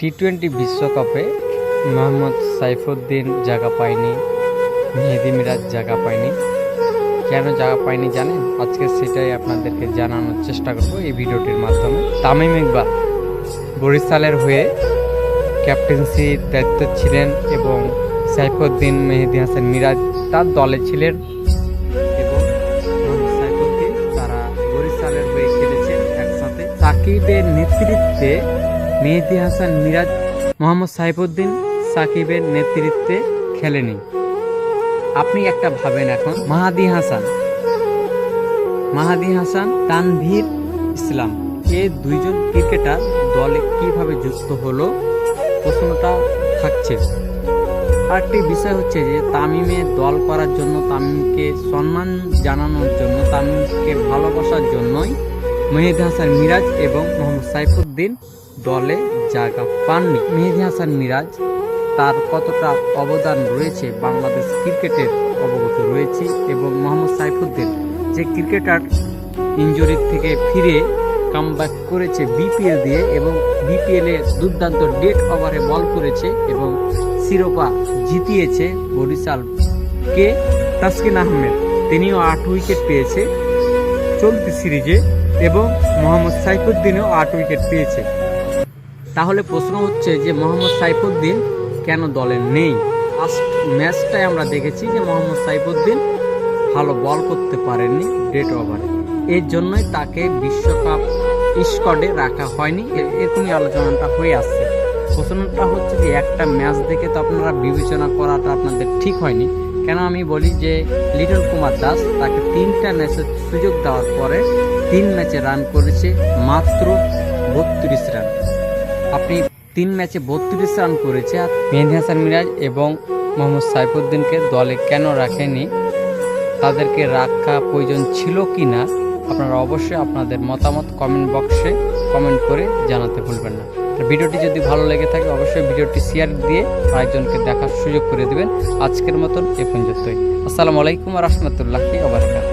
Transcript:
T twenty বিশ্বকাপে মোহাম্মদ সাইফুদ্দিন জায়গা পায়নি, মেহেদি মিরাজ জায়গা পায়নি। কেন জায়গা পায়নি জানেন? আজকে সেটাই আপনাদেরকে জানানোর চেষ্টা করব এই ভিডিওটির মাধ্যমে। তামিম ইকবাল বরিশালের হয়ে ক্যাপ্টেন্সির দায়িত্ব ছিলেন এবং সাইফুদ্দিন, মেহেদি হাসান মিরাজ তার দলে ছিলেন এবং তারা বরিশালের একসাথে। সাকিবের নেতৃত্বে মেহেদি হাসান, মিরাজ মোহাম্মদ সাইফুদ্দিন সাকিবের নেতৃত্বে খেলেনি। আপনি একটা ভাবেন এখন, মাহাদি হাসান। মাহাদি হাসান, তানভীর ইসলাম এই দুইজন ক্রিকেটার দলে কীভাবে যুক্ত হলো? প্রশ্নটা থাকছে। আরেকটি বিষয় হচ্ছে যে তামিমের দল করার জন্য, তামিমকে সম্মান জানানোর জন্য, তামিমকে ভালোবাসার জন্যই মেহেদি হাসান, মিরাজ এবং মোহাম্মদ সাইফুদ্দিন দলে জায়গা পাননি। মেহেদি হাসান মিরাজ, তার কতটা অবদান রয়েছে বাংলাদেশ ক্রিকেটের অবগত রয়েছে এবং মোহাম্মদ সাইফুদ্দিন, যে ক্রিকেটার ইঞ্জুরির থেকে ফিরে কামব্যাক করেছে বিপিএল দিয়ে এবং বিপিএলে দুর্দান্ত ডেট ওভারে বল করেছে এবং শিরোপা জিতিয়েছে বরিশালকে তাসকিন আহমেদ। তিনিও আট উইকেট পেয়েছে চলতি সিরিজে এবং মোহাম্মদ সাইফুদ্দিনও আট উইকেট পেয়েছে। তাহলে প্রশ্ন হচ্ছে যে মোহাম্মদ সাইফুদ্দিন কেন দলে নেই? ফার্স্ট ম্যাচটায় আমরা দেখেছি যে মোহাম্মদ সাইফুদ্দিন ভালো বল করতে পারেননি ডেট ওভারে এর জন্যই তাকে বিশ্বকাপ স্কোয়াডে রাখা হয়নি। এরকমই আলোচনাটা হয়ে আসছে। প্রশ্নটা হচ্ছে যে একটা ম্যাচ দেখে তো আপনারা বিবেচনা করাটা আপনাদের ঠিক হয়নি। কেন আমি বলি যে লিটল কুমার দাস তাকে তিনটা ম্যাচের সুযোগ দেওয়ার পরে তিন ম্যাচে রান করেছে মাত্র বত্রিশ রান আপনি তিন ম্যাচে বত্রিশ রান করেছে আর মেহেদি হাসান মিরাজ এবং মোহাম্মদ সাইফুদ্দিনকে দলে কেন রাখেনি? তাদেরকে রাখা প্রয়োজন ছিল কি না আপনারা অবশ্যই আপনাদের মতামত কমেন্ট বক্সে কমেন্ট করে জানাতে ভুলবেন না। ভিডিওটি যদি ভালো লেগে থাকে, অবশ্যই ভিডিওটি শেয়ার দিয়ে আরেকজনকে দেখার সুযোগ করে দেবেন। আজকের মতন এ পর্যন্তই। আসসালামু আলাইকুম রহমতুল্লাহি ওবরাকাত